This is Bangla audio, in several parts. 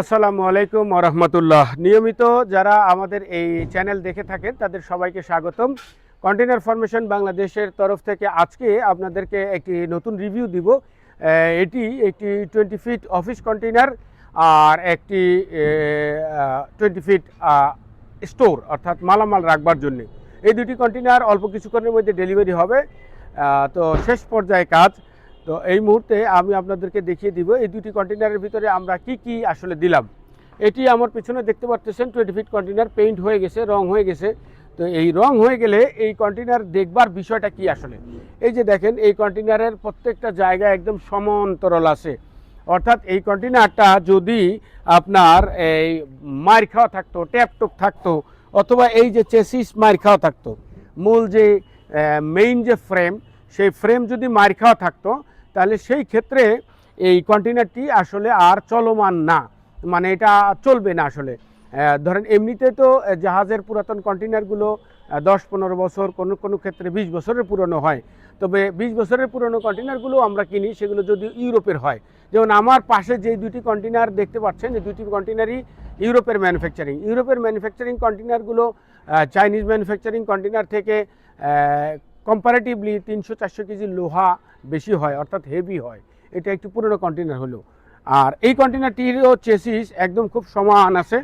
আসসালামু আলাইকুম রহমতুল্লাহ। নিয়মিত যারা আমাদের এই চ্যানেল দেখে থাকেন, তাদের সবাইকে স্বাগতম। কন্টেনার ফরমেশন বাংলাদেশের তরফ থেকে আজকে আপনাদেরকে একটি নতুন রিভিউ দিব। এটি একটি টোয়েন্টি ফিট অফিস কন্টেনার আর একটি টোয়েন্টি ফিট স্টোর অর্থাৎ মালামাল রাখবার জন্য। এই দুটি কন্টেনার অল্প কিছুক্ষণের মধ্যে ডেলিভারি হবে। তো শেষ পর্যায়ে কাজ। তো এই মুহূর্তে আমি আপনাদেরকে দেখিয়ে দিব এই দুটি কন্টেনারের ভিতরে আমরা কি কি আসলে দিলাম। এটি আমার পিছনে দেখতে পাচ্ছেন টোয়েন্টি ফিট কন্টেনার পেইন্ট হয়ে গেছে, রং হয়ে গেছে। তো এই রং হয়ে গেলে এই কন্টেনার দেখবার বিষয়টা কি আসলে? এই যে দেখেন, এই কন্টেনারের প্রত্যেকটা জায়গা একদম সমান্তরাল আছে। অর্থাৎ এই কন্টেনারটা যদি আপনার এই মার খাওয়া থাকতো ট্যাপটুক থাকতো, অথবা এই যে চেসিস মার খাওয়া থাকতো, মূল যে মেইন যে ফ্রেম সেই ফ্রেম যদি মার খাওয়া থাকতো তাহলে সেই ক্ষেত্রে এই কন্টেনারটি আসলে আর চলমান না। মানে এটা চলবে না আসলে। ধরেন এমনিতে তো জাহাজের পুরাতন কন্টেনারগুলো দশ পনেরো বছর, কোনো কোনো ক্ষেত্রে বিশ বছরের পুরনো হয়। তবে বিশ বছরের পুরনো কন্টেনারগুলো আমরা কিনি, সেগুলো যদি ইউরোপের হয়। যেমন আমার পাশে যে দুটি কন্টেনার দেখতে পাচ্ছেন এই দুটি কন্টেনারই ইউরোপের ম্যানুফ্যাকচারিং ইউরোপের ম্যানুফ্যাকচারিং কন্টেনারগুলো চাইনিজ ম্যানুফ্যাকচারিং কন্টেনার থেকে কম্পারেটিভলি তিনশো চারশো কেজি লোহা বেশি হয়, অর্থাৎ হেভি হয়। এটা একটু পুরনো কন্টেনার হলো। আর এই কন্টেনারটিরও চেসিস একদম খুব সমান আছে।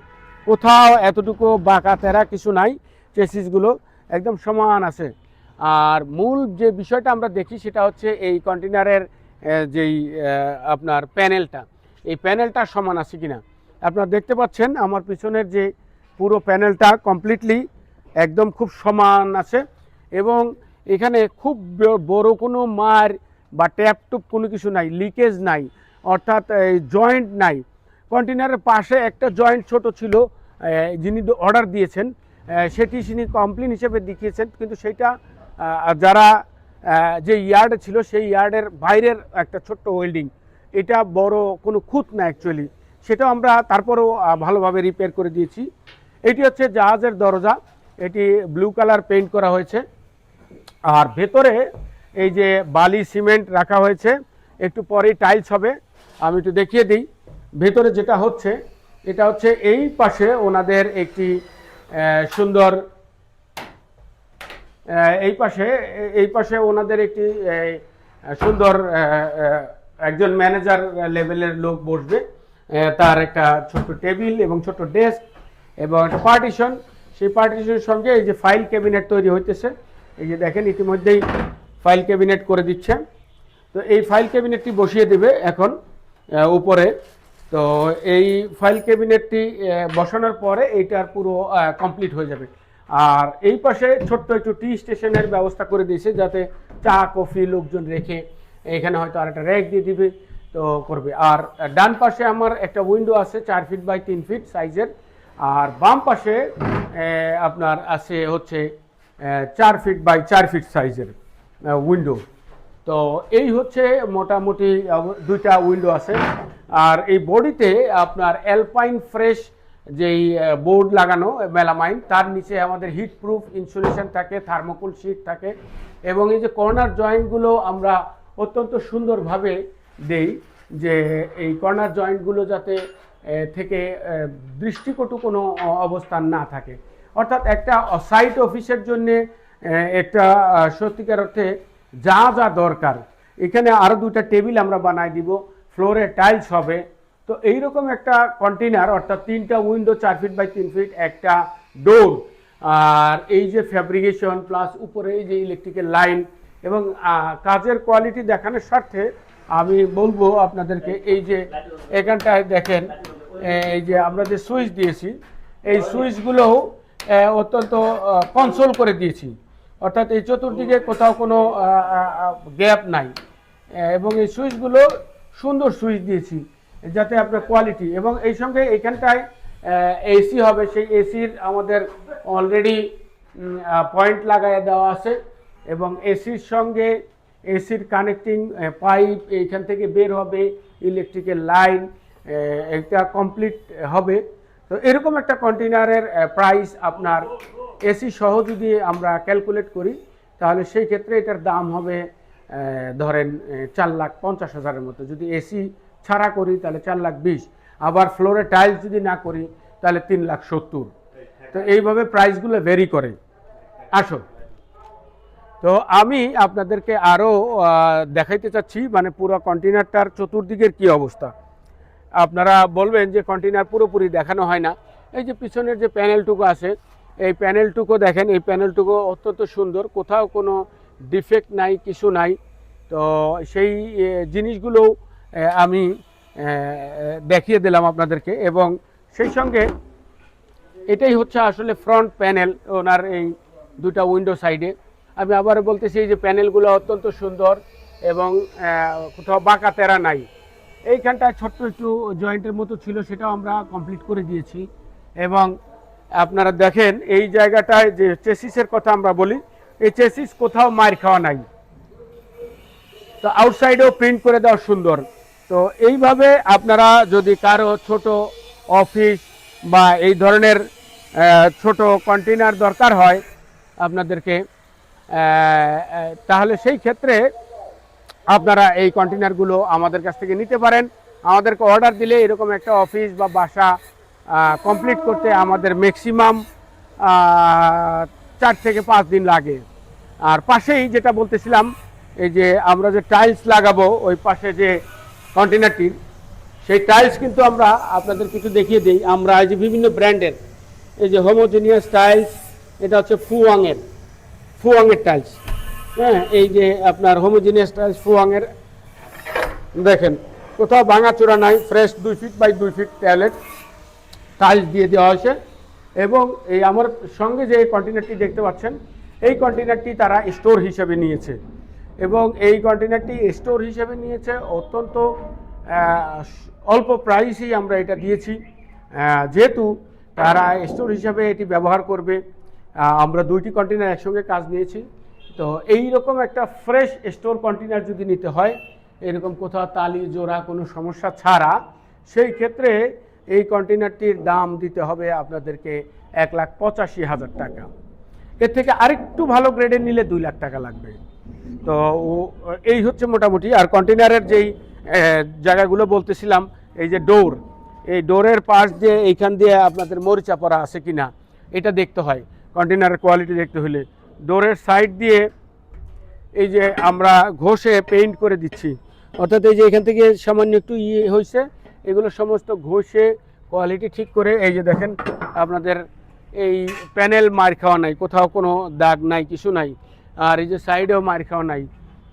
কোথাও এতটুকু বাঁকা তেরা কিছু নাই চেসিসগুলো একদম সমান আছে। আর মূল যে বিষয়টা আমরা দেখি সেটা হচ্ছে এই কন্টেনারের যেই আপনার প্যানেলটা এই প্যানেলটা সমান আছে কিনা? আপনারা দেখতে পাচ্ছেন আমার পিছনের যে পুরো প্যানেলটা কমপ্লিটলি একদম খুব সমান আছে। এবং এখানে খুব বড় কোনো মার বা ট্যাপ টুপ কোনো কিছু নাই, লিকেজ নাই, অর্থাৎ জয়েন্ট নাই। কন্টেনারের পাশে একটা জয়েন্ট ছোট ছিল যিনি অর্ডার দিয়েছেন সেটি তিনি কমপ্লেন হিসেবে দেখিয়েছেন, কিন্তু সেটা যারা যে ইয়ার্ড ছিল সেই ইয়ার্ডের বাইরের একটা ছোট্ট ওয়েল্ডিং, এটা বড় কোনো খুঁত না অ্যাকচুয়ালি সেটাও আমরা তারপরেও ভালোভাবে রিপেয়ার করে দিয়েছি। এটি হচ্ছে জাহাজের দরজা, এটি ব্লু কালার পেইন্ট করা হয়েছে। আর ভেতরে এই যে বালি, সিমেন্ট রাখা হয়েছে, একটু পরেই টাইলস হবে। আমি একটু দেখিয়ে দিই। ভেতরে যেটা হচ্ছে, এটা হচ্ছে এই পাশে ওনাদের একটি সুন্দর এই পাশে এই পাশে ওনাদের একটি সুন্দর একজন ম্যানেজার লেভেলের লোক বসবে। তার একটা ছোট্ট টেবিল এবং ছোট্ট ডেস্ক এবং একটা পার্টিশন। সেই পার্টিশনের সঙ্গে এই যে ফাইল ক্যাবিনেট তৈরি হইতেছে। এই যে দেখেন, ইতিমধ্যেই ফাইল ক্যাবিনেট করে দিচ্ছে। তো এই ফাইল ক্যাবিনেটটি বসিয়ে দেবে এখন উপরে। তো এই ফাইল ক্যাবিনেটটি বসানোর পরে এইটার পুরো কমপ্লিট হয়ে যাবে। আর এই পাশে ছোট্ট একটু টি স্টেশনের ব্যবস্থা করে দিয়েছে, যাতে চা, কফি লোকজন রেখে এখানে হয়তো আর একটা র্যাক দিয়ে দিবে, তো করবে। আর ডান পাশে আমার একটা উইন্ডো আছে, চার ফিট বাই তিন ফিট সাইজের আর বাম পাশে আপনার আছে হচ্ছে চার ফিট বাই চার ফিট সাইজের উইন্ডো তো এই হচ্ছে মোটামুটি দুইটা উইন্ডো আছে। আর এই বডিতে আপনার অ্যালপাইন ফ্রেশ যেই বোর্ড লাগানো মেলামাইন তার নিচে আমাদের হিট প্রুফ ইনসুলেশন থাকে থার্মোকুল শিট থাকে। এবং এই যে কর্নার জয়েন্টগুলো আমরা অত্যন্ত সুন্দরভাবে দেই, যে এই কর্নার জয়েন্টগুলো যাতে থেকে দৃষ্টিকটু কোনো অবস্থান না থাকে। অর্থাৎ একটা সাইট অফিসের জন্যে একটা সত্যিকার অর্থে যা যা দরকার। এখানে আরও দুটা টেবিল আমরা বানাই দিব ফ্লোরে টাইলস হবে। তো এইরকম একটা কন্টেনার অর্থাৎ তিনটা উইন্ডো চার ফিট বাই তিন ফিট একটা ডোর আর এই যে ফ্যাব্রিকেশন প্লাস উপরে এই যে ইলেকট্রিক্যাল লাইন এবং কাজের কোয়ালিটি দেখানোর স্বার্থে আমি বলব আপনাদেরকে, এই যে এখানটায় দেখেন এই যে আমরা যে সুইচ দিয়েছি, এই সুইচগুলোও অত্যন্ত কনসোল করে দিয়েছি। অর্থাৎ এই চতুর্দিকে কোথাও কোনো গ্যাপ নাই। এবং এই সুইচগুলো সুন্দর সুইচ দিয়েছি, যাতে আপনার কোয়ালিটি এবং এই সঙ্গে এখানটায় এসি হবে। সেই এসির আমাদের অলরেডি পয়েন্ট লাগায় দেওয়া আছে এবং এসির সঙ্গে এসির কানেক্টিং পাইপ এইখান থেকে বের হবে ইলেকট্রিকের লাইন এটা কমপ্লিট হবে। তো এরকম একটা কন্টেনারের প্রাইস আপনার এসি সহ যদি আমরা ক্যালকুলেট করি, তাহলে সেই ক্ষেত্রে এটার দাম হবে ধরেন চার লাখ পঞ্চাশ হাজারের মতো। যদি এসি ছাড়া করি, তাহলে চার লাখ বিশ। আবার ফ্লোরে টাইলস যদি না করি, তাহলে তিন লাখ সত্তর। তো এইভাবে প্রাইসগুলো ভেরি করে। আসো। তো আমি আপনাদেরকে আরও দেখাইতে চাচ্ছি মানে পুরো কন্টেনারটার চতুর্দিকের কি অবস্থা। আপনারা বলবেন যে কন্টেনার পুরোপুরি দেখানো হয় না। এই যে পিছনের যে প্যানেলটুকু আছে, এই প্যানেলটুকু দেখেন, এই প্যানেলটুকু অত্যন্ত সুন্দর, কোথাও কোনো ডিফেক্ট নাই, কিছু নাই। তো সেই জিনিসগুলো আমি দেখিয়ে দিলাম আপনাদেরকে। এবং সেই সঙ্গে এটাই হচ্ছে আসলে ফ্রন্ট প্যানেল ওনার এই দুটা উইন্ডো সাইডে আমি আবার বলতেছি যে প্যানেলগুলো অত্যন্ত সুন্দর এবং কোথাও বাঁকা তেরা নাই। এইখানটায় ছোট্ট একটু জয়েন্টের মতো ছিল, সেটাও আমরা কমপ্লিট করে দিয়েছি। এবং আপনারা দেখেন, এই জায়গাটায় যে চেসিসের কথা আমরা বলি, এই চেসিস কোথাও মার খাওয়া নাই। তো আউটসাইডেও প্রিন্ট করে দেওয়া সুন্দর। তো এইভাবে আপনারা যদি কারও ছোট অফিস বা এই ধরনের ছোট কন্টেনার দরকার হয় আপনাদেরকে তাহলে সেই ক্ষেত্রে আপনারা এই কন্টেনারগুলো আমাদের কাছ থেকে নিতে পারেন। আমাদেরকে অর্ডার দিলে এরকম একটা অফিস বা বাসা কমপ্লিট করতে আমাদের ম্যাক্সিমাম চার থেকে পাঁচ দিন লাগে। আর পাশেই যেটা বলতেছিলাম, এই যে আমরা যে টাইলস লাগাবো, ওই পাশে যে কন্টেনারটির সেই টাইলস কিন্তু আমরা আপনাদের কিছু দেখিয়ে দিই। আমরা এই যে বিভিন্ন ব্র্যান্ডের, এই যে হোমোজেনিয়াস টাইলস এটা হচ্ছে ফুয়াংয়ের ফুয়াংয়ের টাইলস হ্যাঁ এই যে আপনার হোমোজেনিয়াস টাইলস দেখেন, কোথাও ভাঙাচোরা নাই ফ্রেশ দুই ফিট বাই দুই ফিট টয়লেট টাইলস দিয়ে দেওয়া হয়েছে। এবং এই আমার সঙ্গে যে কন্টেনারটি দেখতে পাচ্ছেন, এই কন্টেনারটি তারা স্টোর হিসেবে নিয়েছে। এবং এই কন্টেনারটি স্টোর হিসেবে নিয়েছে অত্যন্ত অল্প প্রাইসেই আমরা এটা দিয়েছি। যেহেতু তারা স্টোর হিসাবে এটি ব্যবহার করবে আমরা দুইটি কন্টেনার একসঙ্গে কাজ নিয়েছি। তো এই রকম একটা ফ্রেশ স্টোর কন্টেনার যদি নিতে হয়, এরকম কোথাও তালি জোড়া কোনো সমস্যা ছাড়া, সেই ক্ষেত্রে এই কন্টেনারটির দাম দিতে হবে আপনাদেরকে এক লাখ পঁচাশি হাজার টাকা। এর থেকে আরেকটু ভালো গ্রেডের নিলে দুই লাখ টাকা লাগবে। তো এই হচ্ছে মোটামুটি। আর কন্টেনারের যেই জায়গাগুলো বলতেছিলাম, এই যে ডোর এই ডোরের পাশ দিয়ে এইখান দিয়ে আপনাদের মরিচা পড়া আছে কিনা, এটা দেখতে হয়। কন্টেনারের কোয়ালিটি দেখতে হলে। ডোরের সাইড দিয়ে এই যে আমরা ঘষে পেইন্ট করে দিচ্ছি। অর্থাৎ এই যে এখান থেকে সামান্য একটু ইয়ে হয়েছে, এগুলো সমস্ত ঘষে কোয়ালিটি ঠিক করে এই যে দেখেন আপনাদের এই প্যানেল মার খাওয়া নাই, কোথাও কোনো দাগ নাই, কিছু নাই, আর এই যে সাইডেও মার খাওয়া নাই।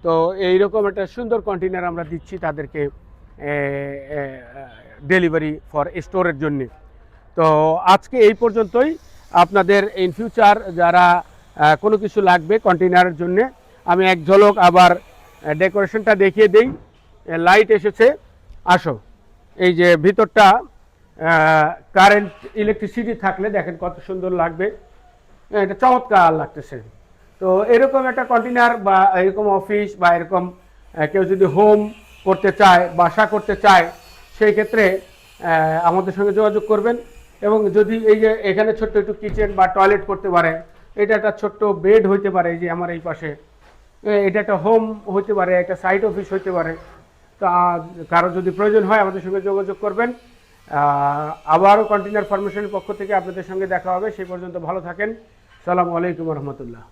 তো এইরকম একটা সুন্দর কন্টেনার আমরা দিচ্ছি তাদেরকে ডেলিভারি ফর স্টোরের জন্যে। তো আজকে এই পর্যন্তই। আপনাদের ইন ফিউচার যারা কোনো কিছু লাগবে কন্টেনারের জন্য। আমি এক ঝলক আবার ডেকোরেশনটা দেখিয়ে দেই। লাইট এসেছে। আসো। এই যে ভিতরটা কারেন্ট ইলেকট্রিসিটি থাকলে দেখেন কত সুন্দর লাগবে। এটা চমৎকার লাগতেছে। তো এরকম একটা কন্টেনার বা এরকম অফিস বা এরকম কেউ যদি হোম করতে চায়, বাসা করতে চায়, সেই ক্ষেত্রে আমাদের সঙ্গে যোগাযোগ করবেন। এবং যদি এই যে এখানে ছোট্ট একটু কিচেন বা টয়লেট করতে পারে এটা একটা ছোট্ট বেড হইতে পারে যে আমার এই পাশে। এটা একটা হোম হইতে পারে, একটা সাইড অফিস হইতে পারে। তা কারও যদি প্রয়োজন হয় আমাদের সঙ্গে যোগাযোগ করবেন। আবারও কন্টেনার ফরমেশনের পক্ষ থেকে আপনাদের সঙ্গে দেখা হবে। সেই পর্যন্ত ভালো থাকেন। সালামু আলাইকুম রহমতুল্লাহ।